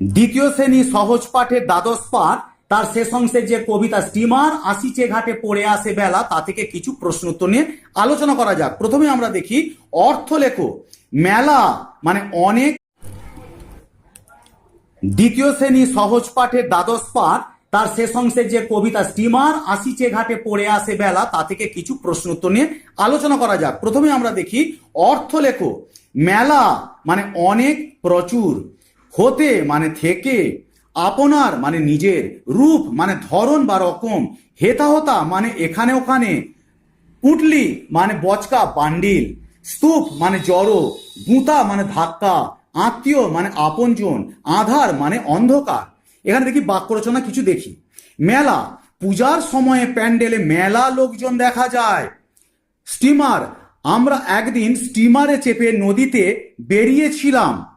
দ্বিতীয় শ্রেণি সহজ পাঠের দ্বাদশ পাঠ, তার শেষ অংশের যে কবিতা স্টিমার আসিছে ঘাটে পড়ে আসে বেলা, তা থেকে কিছু প্রশ্ন উত্তর নিয়ে আলোচনা করা যাক। প্রথমে আমরা দেখি অর্থ লেখো মেলা মানে অনেক। দ্বিতীয় শ্রেণি সহজ পাঠের দ্বাদশ পাঠ, তার শেষ অংশের যে কবিতা স্টিমার আসিছে ঘাটে পড়ে আসে বেলা, তা থেকে কিছু প্রশ্ন উত্তর নিয়ে আলোচনা করা যাক। প্রথমে আমরা দেখি অর্থ লেখো মেলা মানে অনেক, প্রচুর। হতে মানে থেকে, আপনার মানে নিজের রূপ মানে ধরন বা রকম হেতা হতা মানে এখানে ওখানে, পুটলি মানে বচকা, বান্ডিল, স্তূপ মানে জড়ো গুঁতা মানে ধাক্কা, আত্মীয় মানে আপনজন, আধার মানে অন্ধকার। এখানে দেখি বাক্য রচনা কিছু দেখি। মেলা, পূজার সময়ে প্যান্ডেলে মেলা লোকজন দেখা যায়। স্টিমার, আমরা একদিন স্টিমারে চেপে নদীতে বেরিয়েছিলাম।